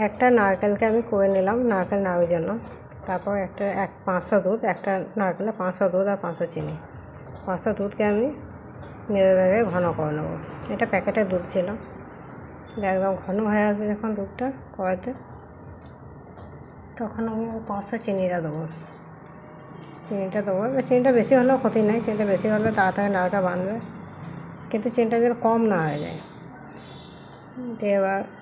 একটা নারকেলকে আমি করে নিলাম, নারকেল নাড়ুর জন্য। তারপর একটা, এক পাঁচশো দুধ, একটা নারকেলে পাঁচশো দুধ আর পাঁচশো চিনি। পাঁচশো দুধকে আমি নেড়ে নেড়ে ঘন করে নেব। এটা প্যাকেটের দুধ ছিল। একদম ঘন হয়ে আসবে যখন দুধটা কড়াইতে। তখন আমি পাঁচশো চিনিটা দেবো। চিনিটা দেবো। এবার চিনিটা বেশি হলেও ক্ষতি নেই। চিনিটা বেশি হলে তাড়াতাড়ি নাড়ুটা বানবে। কিন্তু চিনিটা যেন কম না হয়ে যায়। দিয়ে এবার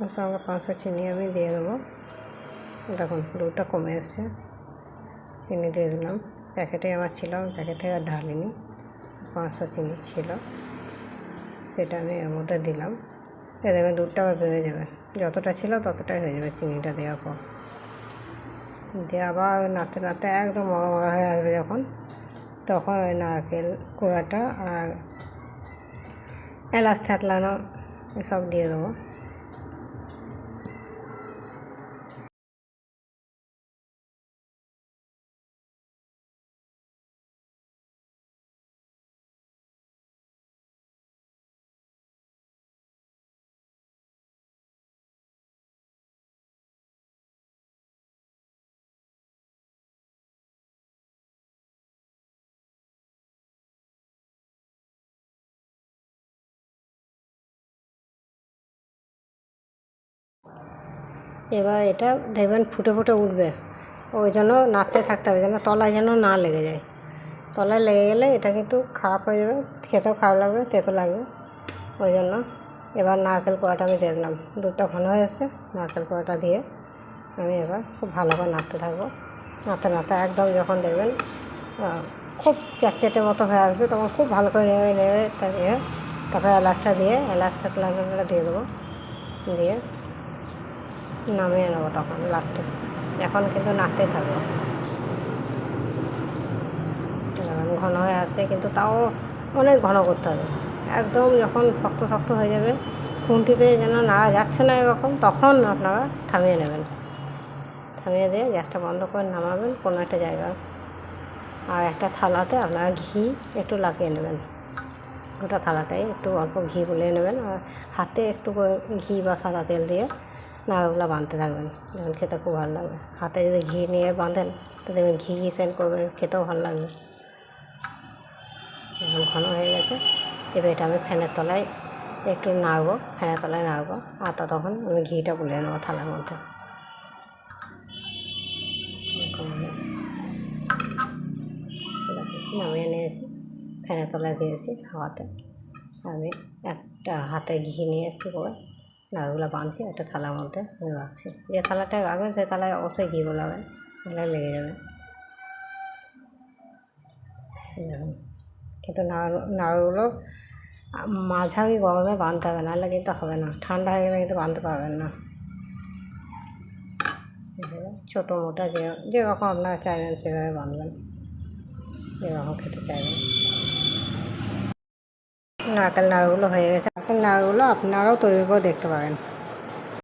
ওর সঙ্গে পাঁচশো চিনি আমি দিয়ে দেবো। দেখুন, দুধটা কমে এসছে। চিনি দিয়ে দিলাম। প্যাকেটে আমার ছিল, আমি প্যাকেট থেকে আর ঢালিনি। পাঁচশো চিনি ছিল। সেটা আমি এর মধ্যে দিলাম। দিয়ে দেখবেন দুধটা আবার বেড়ে যাবে। যতটা ছিল ততটাই হয়ে যাবে চিনিটা দেওয়ার পর। দিয়ে আবার নাড়তে নাড়তে একদম মরা মরা হয়ে আসবে যখন। তখন ওই নারকেল কোড়াটা আর এলাচ থ্যাতলানো এসব দিয়ে দেবো। এবার এটা দেখবেন ফুটে ফুটে উঠবে। ওই জন্য নাড়তে থাকতে হবে যেন তলায় যেন না লেগে যায়। তলায় লেগে গেলে এটা কিন্তু খারাপ হয়ে যাবে, খেতেও খারাপ লাগবে, তেতো লাগবে। ওই জন্য এবার নারকেল কোড়াটা আমি দিয়ে দিলাম। দুধটা ঘন হয়ে এসছে, নারকেল কোড়াটা দিয়ে আমি এবার খুব ভালো করে নাড়তে থাকব। নাড়তে নাড়তে একদম যখন দেখবেন খুব চ্যাটচ্যাটে মতো হয়ে আসবে, তখন খুব ভালো করে নেড়ে নেড়ে তারপরে এলাচটা দিয়ে, এলাচ সাতলাটা দিয়ে দেবো। দিয়ে নামিয়ে নেব তখন লাস্টে এখন কিন্তু নাড়তে থাকব। ঘন হয়ে আসছে, কিন্তু তাও অনেক ঘন করতে হবে। একদম যখন শক্ত শক্ত হয়ে যাবে খুন্তিতে যেন নাড়া যাচ্ছে না এরকম, তখন আপনারা থামিয়ে নেবেন। থামিয়ে দিয়ে গ্যাসটা বন্ধ করে নামাবেন কোনো একটা জায়গায়। আর একটা থালাতে আপনারা ঘি একটু লাগিয়ে নেবেন। গোটা থালাটাই একটু অল্প ঘি বুলিয়ে নেবেন, আর হাতে একটু ঘি বা সাদা তেল দিয়ে নাড়াগুলো বাঁধতে থাকবেন দেখবেন খেতে খুব ভালো লাগবে। হাতে যদি ঘি নিয়ে বাঁধেন, তো দেখবেন ঘি ঘি সেন্ট করবে, খেতেও ভালো লাগবে। এখন ঘন হয়ে গেছে। এবার এটা আমি ফ্যানের তলায় একটু নাড়বো, ফ্যানের তলায় নাড়বো। আর তা তখন আমি ঘিটা বুলিয়ে নেব থালার মধ্যে। নামিয়ে নিয়েছি, ফ্যানের তলায় দিয়েছি হাওয়াতে। আমি একটা হাতে ঘি নিয়ে একটু করে নাড়ুগুলো বাঁধছি একটা থালার মধ্যে রাখছি। যে থালাটায় রাখবেন, সেই থালায় অবশ্যই ঘি বলাবেন, নাহলে লেগে যাবে। কিন্তু নাড়ু, নাড়ুগুলো মাঝারি গরমে বাঁধতে হবে, নাহলে কিন্তু হবে না। ঠান্ডা হয়ে গেলে কিন্তু বাঁধতে পারবেন না। ছোটো মোটা যে, যেরকম আপনারা চাইবেন, সেভাবে বাঁধবেন যেরকম খেতে চাইবেন। নারকেল নাড়ুগুলো হয়ে গেছে। নারকেল নাড়ুগুলো আপনারাও তৈরি করে দেখতে পারেন